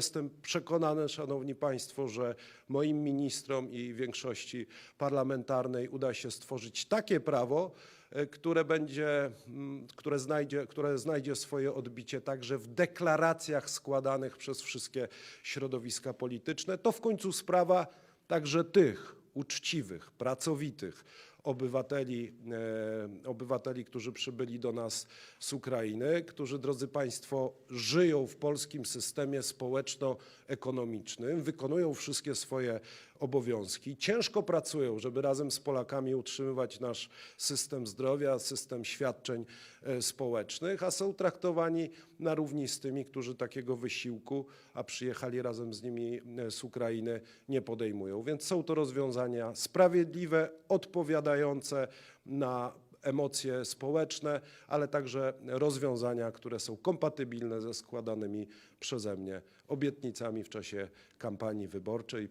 jestem przekonany, Szanowni Państwo, że moim ministrom i większości parlamentarnej uda się stworzyć takie prawo, e, które będzie, mm, które znajdzie, które znajdzie swoje odbicie także w deklaracjach składanych przez wszystkie środowiska polityczne. To w końcu sprawa także tych uczciwych, pracowitych obywateli, e, obywateli, którzy przybyli do nas z Ukrainy, którzy, drodzy Państwo, żyją w polskim systemie społeczno-ekonomicznym, wykonują wszystkie swoje obowiązki, ciężko pracują, żeby razem z Polakami utrzymywać nasz system zdrowia, system świadczeń e, społecznych, a są traktowani na równi z tymi, którzy takiego wysiłku, a przyjechali razem z nimi e, z Ukrainy, nie podejmują. Więc są to rozwiązania sprawiedliwe, odpowiadające na emocje społeczne, ale także rozwiązania, które są kompatybilne ze składanymi przeze mnie obietnicami w czasie kampanii wyborczej.